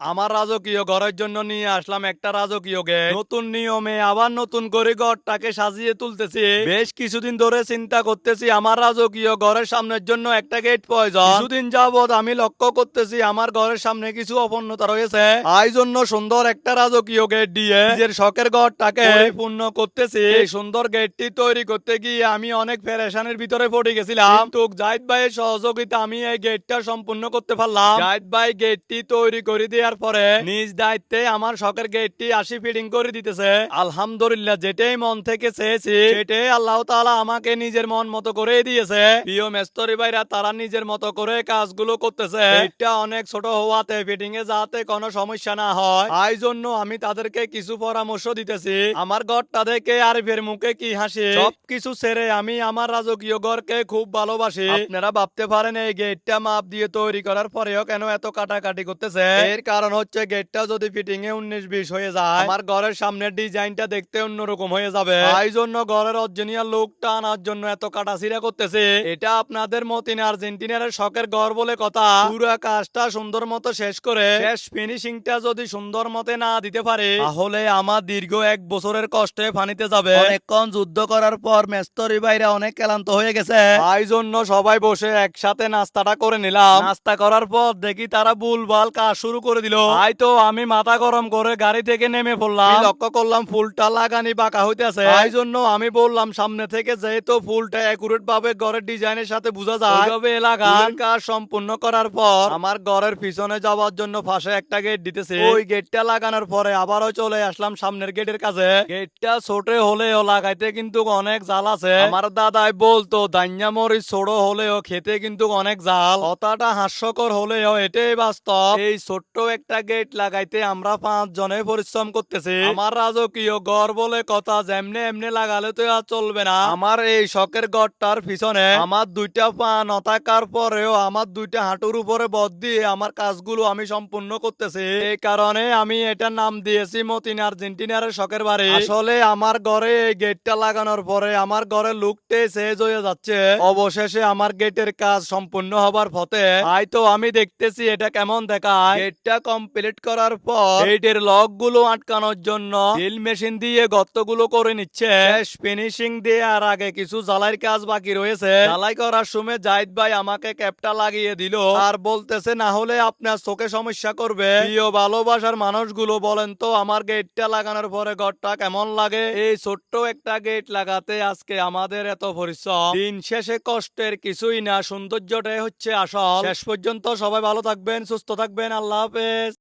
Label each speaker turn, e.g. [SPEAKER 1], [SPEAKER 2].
[SPEAKER 1] আমার রাজকীয় ঘরের জন্য নিয়ে আসলাম একটা রাজকীয় গেট। নতুন নিয়মে আবার নতুন করে ঘরটাকে সাজিয়ে তুলতেছি। বেশ কিছুদিন ধরে চিন্তা করতেছি আমার রাজকীয় ঘরের সামনের জন্য একটা গেট প্রয়োজন। কিছুদিন যাবৎ আমি লক্ষ্য করতেছি আমার ঘরের সামনে কিছু অপূর্ণতা রয়েছে। এই জন্য সুন্দর একটা রাজকীয় গেট দিয়ে নিজের শখের ঘরটাকে পূর্ণ করতেছি। এই সুন্দর গেটটি তৈরি করতে গিয়ে আমি অনেক ফেরেশানের ভিতরে পড়ে গেছিলাম। তো জাহিদ ভাইয়ের সহযোগিতা আমি এই গেটটা সম্পূর্ণ করতে পারলাম। জাহিদ ভাই গেটটি তৈরি করে দেওয়ার পরে নিজ দায়িত্বে আমার শখের গেটটি আসি ফিটিং করে দিতেছে। আলহামদুলিল্লাহ যেটাই মন থেকে চেয়েছি সেটাই আল্লাহ তাআলা আমাকে নিজের মন মতো করে দিয়েছে। প্রিয় মেস্তরি ভাইরা তারা নিজের মতো করে কাজগুলো করতেছে। এটা অনেক ছোট হওয়াতে ফিটিং এ যাতে কোনো সমস্যা না হয়। এই জন্য আমি তাদেরকে কিছু পরামর্শ দিতেছি। আমার ঘরটা দেখে আরিফের মুখে কি হাসি? সবকিছু ছেড়ে আমি আমার রাজকীয় ঘরকে খুব ভালোবাসি। আপনারা ভাবতে পারেন এই গেটটা মাপ দিয়ে তৈরি করার পরেও কেন এত কাটাকাটি করতেছে? এর কারণ হচ্ছে গেটটা যদি ফিটিং এ উনিশ বিশ হয়ে যায় আমার ঘরের সামনের ডিজাইনটা দেখতে অন্যরকম হয়ে যাবে। এই জন্য ঘরের অরিজিনাল লুকটা আনার জন্য এত কাটাছিড়া করতেছে। এটা আপনাদের মতিন আর্জেন্টিনার শখের ঘর বলে কথা। পুরো কাজটা সুন্দর মতো শেষ করে শেষ ফিনিশিংটা যদি সুন্দর মতে না দিতে পারে তাহলে আমার দীর্ঘ এক বছরের কষ্টে ফানিতে যাবে। অনেকক্ষণ যুদ্ধ করার পর মেস্তরি বাইরে অনেক ক্লান্ত হয়ে গেছে। এই জন্য সবাই বসে একসাথে নাস্তাটা করে নিলাম। নাস্তা করার পর দেখি তারা বুলবাল কাজ শুরু করে দিল। তাই তো আমি মাথা গরম করে গাড়ি থেকে নেমে পড়লাম। লক্ষ্য করলাম ফুলটা লাগানি বাঁকা হইতেছে। এই জন্য আমি বললাম সামনে থেকে যেহেতু ফুলটা একুরেট ভাবে ঘরের ডিজাইনের সাথে বোঝা যায় ওইভাবে এলাকার কাজ সম্পূর্ণ করার পর আমার ঘরের পিছনে যাওয়ার জন্য পাশে একটা গেট দিতেছে। ওই গেটটা লাগানোর পরে আবারও চলে আসলাম সামনের গেটের কাছে। গেটটা ছোট হলেও লাগাইতে কিন্তু অনেক জাল আছে। আমার দাদাই বলতো দাইয়া মরিচ ছোট হলেও খেতে কিন্তু অনেক জাল কথাটা হাস্যকর হলেও এটাই বাস্তব। এই ছোট্ট একটা গেট লাগাইতে আমরা পাঁচ জনে পরিশ্রম করতেছি। আমার রাজকীয় গড় বলে কথা যেমনে এমনি লাগালে তো আর চলবে না। আমার এই শখের গড়টার পিছনে আমার দুইটা পা নথাকার পরেও আমার দুইটা হাঁটুর উপরে বদ দিয়ে আমার কাজগুলো আমি সম্পূর্ণ করতেছি। এই কারণে আমি এটার নাম দিয়েছি মতিন আর্জেন্টিনার শখের বাড়ি। আসলে আমার ঘরে এই গেটটা লাগানোর পরে আমার ঘরের লুকটে শেষ হয়ে যাচ্ছে। অবশেষে আমার গেটের কাজ সম্পূর্ণ হবার পথে। হয়তো আমি দেখতেছি এটা কেমন দেখায়। গেটটা কমপ্লিট করার পর গেটের লকগুলো আটকানোর জন্য ড্রিল মেশিন দিয়ে গর্তগুলো করে নিচ্ছে। শেষ ফিনিশিং দিয়ে আর আগে কিছু জ্বালাইয়ের কাজ বাকি রয়েছে। জ্বালাই করার সময় জাহিদ ভাই আমাকে ক্যাপটা লাগিয়ে দিল। আর বলতেছে না হলে আপনার চোখে সমস্যা করবে। প্রিয় ভালোবাসার মানুষগুলো বলেন তো আমার গেটটা লাগানোর পরে ঘরটা কেমন লাগে? এই ছোট্ট একটা গেট লাগাতে আজকে আমাদের এত পরিশ্রম। দিন শেষে কষ্টের কিছুই না সৌন্দর্যটাই হচ্ছে আসল। শেষ পর্যন্ত সবাই ভালো থাকবেন সুস্থ থাকবেন। আল্লাহ হাফেজ। です。